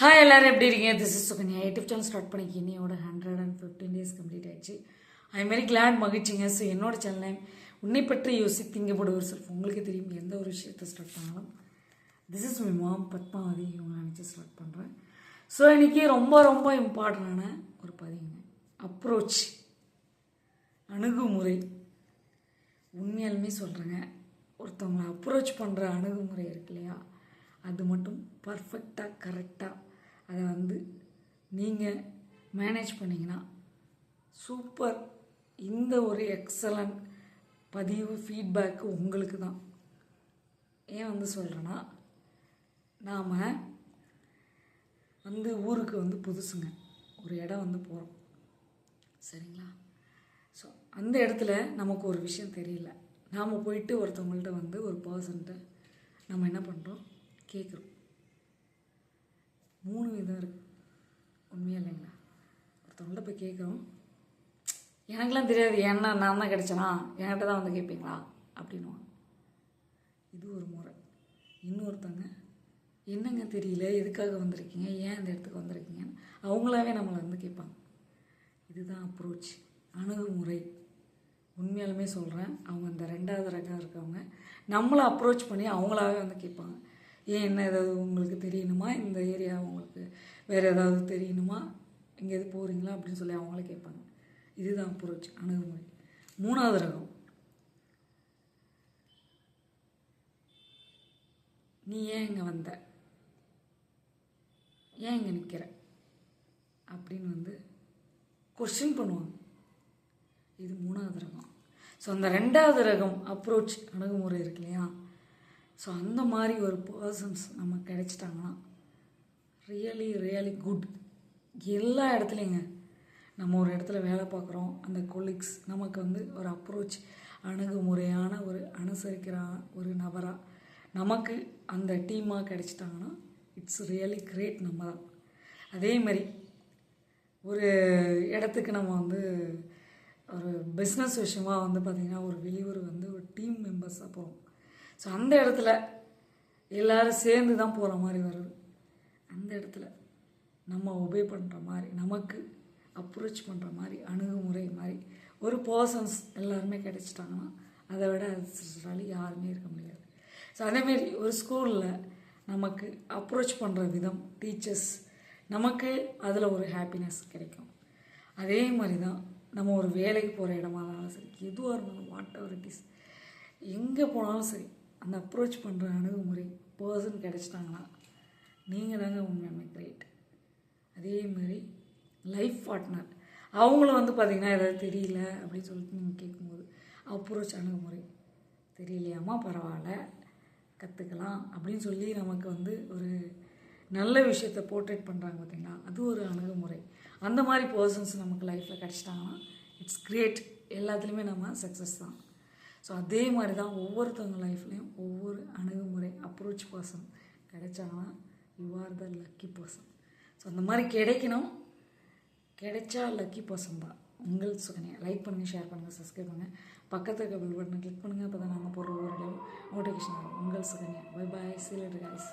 Hi எல்லோரும் எப்படி இருக்கீங்க? This is Sukanya YouTube channel start பண்ணிக்கி இன்னையோட hundred and fifteen days complete ஆயிடுச்சு. ஐ வெரி கிளாட் மகிழ்ச்சிங்க. ஸோ என்னோட சேனல் உன்னை பற்றி யோசித்திங்க திங்கப்படுவர் ஒரு செல்ஃப் உங்களுக்கு தெரியும் எந்த ஒரு விஷயத்தை ஸ்டார்ட் பண்ணாலும். This is my mom Padmavathi இவங்க நினச்சி ஸ்டார்ட் பண்ணுறேன் ஸோ இன்றைக்கி ரொம்ப ரொம்ப இம்பார்ட்டண்டான ஒரு பதிவுங்க அப்ரோச் அணுகுமுறை. உண்மையாலுமே சொல்கிறேங்க ஒருத்தவங்களை அப்ரோச் பண்ணுற அணுகுமுறை இருக்கு இல்லையா? அது மட்டும் பர்ஃபெக்டாக கரெக்டாக அதை வந்து நீங்கள் மேனேஜ் பண்ணிங்கன்னா சூப்பர் இந்த ஒரு எக்ஸலண்ட் பதிவு ஃபீட்பேக்கு உங்களுக்கு தான். ஏன் வந்து சொல்கிறேன்னா நாம் வந்து ஊருக்கு வந்து புதுசுங்க. ஒரு இடம் வந்து போகிறோம் சரிங்களா? ஸோ அந்த இடத்துல நமக்கு ஒரு விஷயம் தெரியல. நாம் போயிட்டு ஒருத்தவங்கள்ட்ட வந்து ஒரு பர்சன்ட்ட நம்ம என்ன பண்ணுறோம் கேட்குறோம் மூணு விதம் இருக்குது உண்மையா இல்லைங்களா ஒருத்தவங்கள்ட்ட போய் கேட்குறோம். எனக்குலாம் தெரியாது ஏன்னா நான் தான் கிடைச்சனா? என்கிட்ட தான் வந்து கேட்பீங்களா? அப்படின்வாங்க இது ஒரு முறை. இன்னொருத்தங்க என்னங்க தெரியல? எதுக்காக வந்திருக்கீங்க? ஏன் இந்த இடத்துக்கு வந்திருக்கீங்கன்னு? அவங்களாவே நம்மளை வந்து கேட்பாங்க. இதுதான் அப்ரோச் அணுகுமுறை. உண்மையாலுமே சொல்கிறேன் அவங்க இந்த ரெண்டாவது ரகம் இருக்கவங்க நம்மளை அப்ரோச் பண்ணி அவங்களாவே வந்து கேட்பாங்க. ஏன் என்ன ஏதாவது உங்களுக்கு தெரியணுமா? இந்த ஏரியா உங்களுக்கு வேறு ஏதாவது தெரியணுமா? இங்கே எது போகிறீங்களா அப்படின்னு சொல்லி அவங்களே கேட்பாங்க. இதுதான் அப்ரோச் அணுகுமுறை. மூணாவது ரகம். நீ ஏன் இங்கே வந்த? ஏன் இங்கே நிற்கிற அப்படின்னு வந்து கொஷின் பண்ணுவாங்க. இது மூணாவது ரகம். ஸோ அந்த ரெண்டாவது ரகம் அப்ரோச் அணுகுமுறை இருக்கு இல்லையா? ஸோ அந்த மாதிரி ஒரு பர்சன்ஸ் நமக்கு கிடைச்சிட்டாங்கன்னா ரியலி ரியலி குட் எல்லா இடத்துலையுங்க. நம்ம ஒரு இடத்துல வேலை பார்க்குறோம். அந்த கொலீக்ஸ் நமக்கு வந்து ஒரு அப்ரோச் அணுகுமுறையான ஒரு அனுசரிக்கிற ஒரு நபராக நமக்கு அந்த டீமாக கிடைச்சிட்டாங்கன்னா இட்ஸ் ரியலி கிரேட் நம்ம தான். அதே மாதிரி ஒரு இடத்துக்கு நம்ம வந்து ஒரு பிஸ்னஸ் விஷயமாக வந்து பார்த்திங்கன்னா ஒரு வெளியூர் வந்து ஒரு டீம் மெம்பர்ஸாக போகிறோம் ஸோ அந்த இடத்துல எல்லோரும் சேர்ந்து தான் போகிற மாதிரி வருது. அந்த இடத்துல நம்ம ஒபே பண்ணுற மாதிரி நமக்கு அப்ரோச் பண்ணுற மாதிரி அணுகுமுறை மாதிரி ஒரு பர்சன்ஸ் எல்லாருமே கிடச்சிட்டாங்கன்னா அதை விட அதிர்ஷ்டசாலி யாருமே இருக்க முடியாது. ஸோ அதேமாரி ஒரு ஸ்கூலில் நமக்கு அப்ரோச் பண்ணுற விதம் டீச்சர்ஸ் நமக்கு அதில் ஒரு ஹாப்பினஸ் கிடைக்கும். அதே மாதிரி தான் நம்ம ஒரு வேலைக்கு போகிற இடமா இருந்தாலும் சரி எதுவாக இருந்தாலும் வாட் எவர் இட் இஸ் எங்கே போனாலும் சரி அந்த அப்ரோச் பண்ணுற அணுகுமுறை பர்சன் கிடச்சிட்டாங்கன்னா நீங்கள் தாங்க உண்மையுமே கிரேட் அதே மாதிரி லைஃப் பார்ட்னர் அவங்களும் வந்து பார்த்திங்கன்னா ஏதாவது தெரியல அப்படின்னு சொல்லிட்டு நீங்கள் கேட்கும்போது அப்ரோச் அணுகுமுறை. தெரியலையாமா பரவாயில்ல கற்றுக்கலாம் அப்படின்னு சொல்லி நமக்கு வந்து ஒரு நல்ல விஷயத்தை போர்ட்ரேட் பண்ணுறாங்க பார்த்திங்களா அது ஒரு அணுகுமுறை. அந்த மாதிரி பர்சன்ஸ் நமக்கு லைஃப்பில் கிடச்சிட்டாங்கன்னா இட்ஸ் கிரேட் எல்லாத்துலேயுமே நம்ம சக்ஸஸ் தான். ஸோ அதே மாதிரி தான் ஒவ்வொருத்தவங்க லைஃப்லேயும் ஒவ்வொரு அணுகுமுறை approach person கிடைச்சாங்கன்னா you are the lucky person so அந்த மாதிரி கிடைக்கணும். கிடைச்சா லக்கி பர்சன் தான். உங்கள் சுகனியா. லைக் பண்ணுங்கள் ஷேர் பண்ணுங்கள் சப்ஸ்கிரைப் பண்ணுங்கள் பக்கத்தில் இருக்க பில் பட்டனை கிளிக் பண்ணுங்கள் அப்போ தான் நாங்கள் போடுற ஒவ்வொரு நோட்டிஃபிகேஷன் வரும். உங்கள் சுகன்யா. பை பாய் சீலட் காய்ஸ்